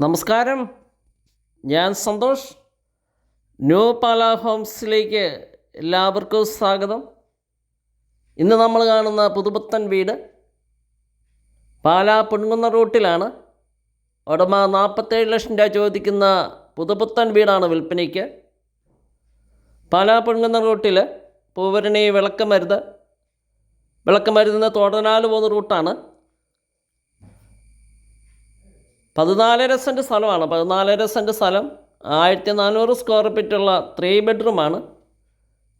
നമസ്കാരം. ഞാൻ സന്തോഷ്. ന്യൂ പാല ഹോംസിലേക്ക് എല്ലാവർക്കും സ്വാഗതം. ഇന്ന് നമ്മൾ കാണുന്ന പുതുപുത്തൻ വീട് പാല പൊൻകുന്ന റൂട്ടിലാണ്. ഉടമ നാൽപ്പത്തേഴ് ലക്ഷം രൂപ ചോദിക്കുന്ന പുതുപുത്തൻ വീടാണ് വിൽപ്പനയ്ക്ക്. പാല പൊൻകുന്ന റൂട്ടിൽ പൂവരണി വിളക്കമരുത് വിളക്കമരുന്ന് തോടനാല് പോകുന്ന റൂട്ടാണ്. പതിനാലര സെന്റ് സ്ഥലമാണ്. പതിനാലര സെന്റ് സ്ഥലം ആയിരത്തി നാനൂറ് സ്ക്വയർ ഫീറ്റുള്ള ത്രീ ബെഡ്റൂമാണ്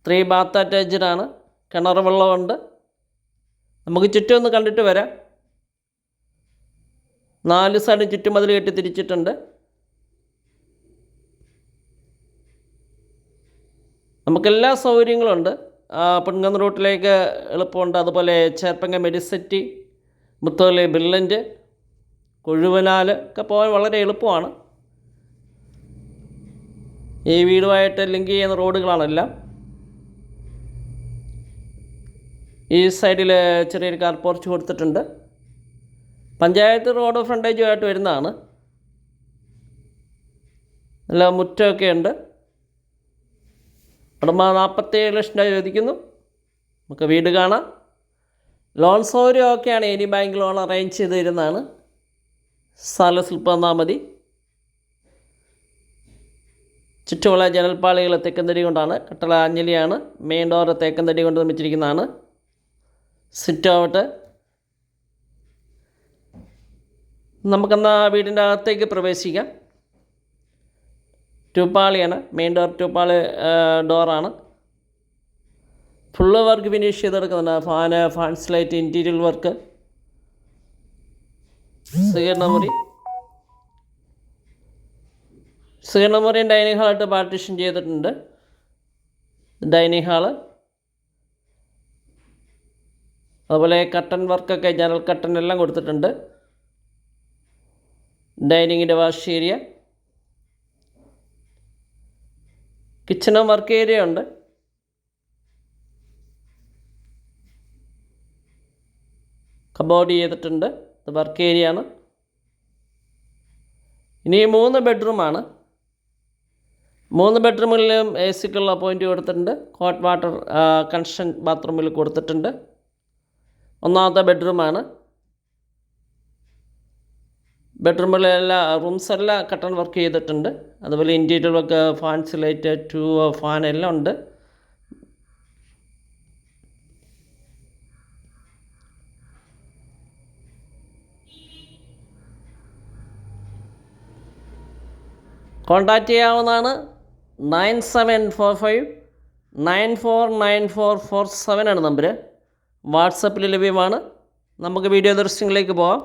ത്രീ ബാത്ത് അറ്റാച്ച്ഡാണ് കിണർ വെള്ളമുണ്ട്. നമുക്ക് ചുറ്റും ഒന്ന് കണ്ടിട്ട് വരാം. നാല് സൈഡ് ചുറ്റുമതിൽ കെട്ടി തിരിച്ചിട്ടുണ്ട്. നമുക്കെല്ലാ സൗകര്യങ്ങളുണ്ട്. പെൺകുന്ന് റൂട്ടിലേക്ക് എളുപ്പമുണ്ട്. അതുപോലെ ചേർപ്പങ്ങ മെഡിസിറ്റി മുത്തോലി ബില്ലന്റ് കൊഴുവനാൽ ഒക്കെ പോകാൻ വളരെ എളുപ്പമാണ്. ഈ വീടുമായിട്ട് ലിങ്ക് ചെയ്യുന്ന റോഡുകളാണെല്ലാം. ഈ സൈഡിൽ ചെറിയൊരു കാർ പോർച്ച് കൊടുത്തിട്ടുണ്ട്. പഞ്ചായത്ത് റോഡ് ഫ്രണ്ടേജുമായിട്ട് വരുന്നതാണ്. നല്ല മുറ്റമൊക്കെ ഉണ്ട് ഉടമ നാൽപ്പത്തേഴ് ലക്ഷം രൂപ ചോദിക്കുന്നു. നമുക്ക് വീട് കാണാം. ലോൺ സൗകര്യമൊക്കെയാണ് എനി ബാങ്ക് ലോൺ അറേഞ്ച് ചെയ്ത് തരുന്നതാണ്. സ്ഥല സ്ലിപ്പ് തന്നാൽ മതി. ചുറ്റുമുള്ള ജനൽപ്പാളികൾ തേക്കന്തടി കൊണ്ടാണ് കട്ടള അഞ്ഞലിയാണ് മെയിൻ ഡോർ തേക്കന്തടി കൊണ്ട് നിർമ്മിച്ചിരിക്കുന്നതാണ്. സിറ്റ് ഔട്ട് നമുക്കെന്നാൽ വീടിന്റെ അകത്തേക്ക് പ്രവേശിക്കാം. ടൂപ്പാളിയാണ് മെയിൻ ഡോർ ടൂപ്പാളി ഡോറാണ്. ഫുള്ള് വർക്ക് ഫിനിഷ് ചെയ്തെടുക്കുന്നുണ്ട് fan fans light interior work സ്വീകരണമുറി സ്വീകരണമുറിയും ഡൈനിങ് ഹാളായിട്ട് പാർട്ടീഷൻ ചെയ്തിട്ടുണ്ട്. ഡൈനിങ് ഹാൾ അതുപോലെ കട്ടൺ വർക്കൊക്കെ ജനൽ കട്ടൺ എല്ലാം കൊടുത്തിട്ടുണ്ട്. ഡൈനിങ്ങിന്റെ വാഷ് ഏരിയ. കിച്ചണും വർക്ക് ഏരിയ ഉണ്ട്. കബോർഡ് ചെയ്തിട്ടുണ്ട്. ഇത് വർക്ക് ഏരിയ ആണ്. ഇനി മൂന്ന് ബെഡ്റൂമാണ് മൂന്ന് ബെഡ്റൂമിലും എ സിക്കുള്ള പോയിന്റ് കൊടുത്തിട്ടുണ്ട്. ഹോട്ട് വാട്ടർ കണക്ഷൻ ബാത്റൂമിൽ കൊടുത്തിട്ടുണ്ട്. ഒന്നാമത്തെ ബെഡ്റൂമാണ് ബെഡ്റൂമിലെ എല്ലാ റൂംസ് എല്ലാം കട്ടൺ വർക്ക് ചെയ്തിട്ടുണ്ട്. അതുപോലെ interior work fans light two fan എല്ലാം ഉണ്ട്. കോൺടാക്റ്റ് ചെയ്യാവുന്നതാണ് nine seven four five nine four nine four four seven ആണ് നമ്പർ വാട്സപ്പിൽ ലഭ്യമാണ്. നമുക്ക് വീഡിയോ ദൃശ്യങ്ങളിലേക്ക് പോവാം.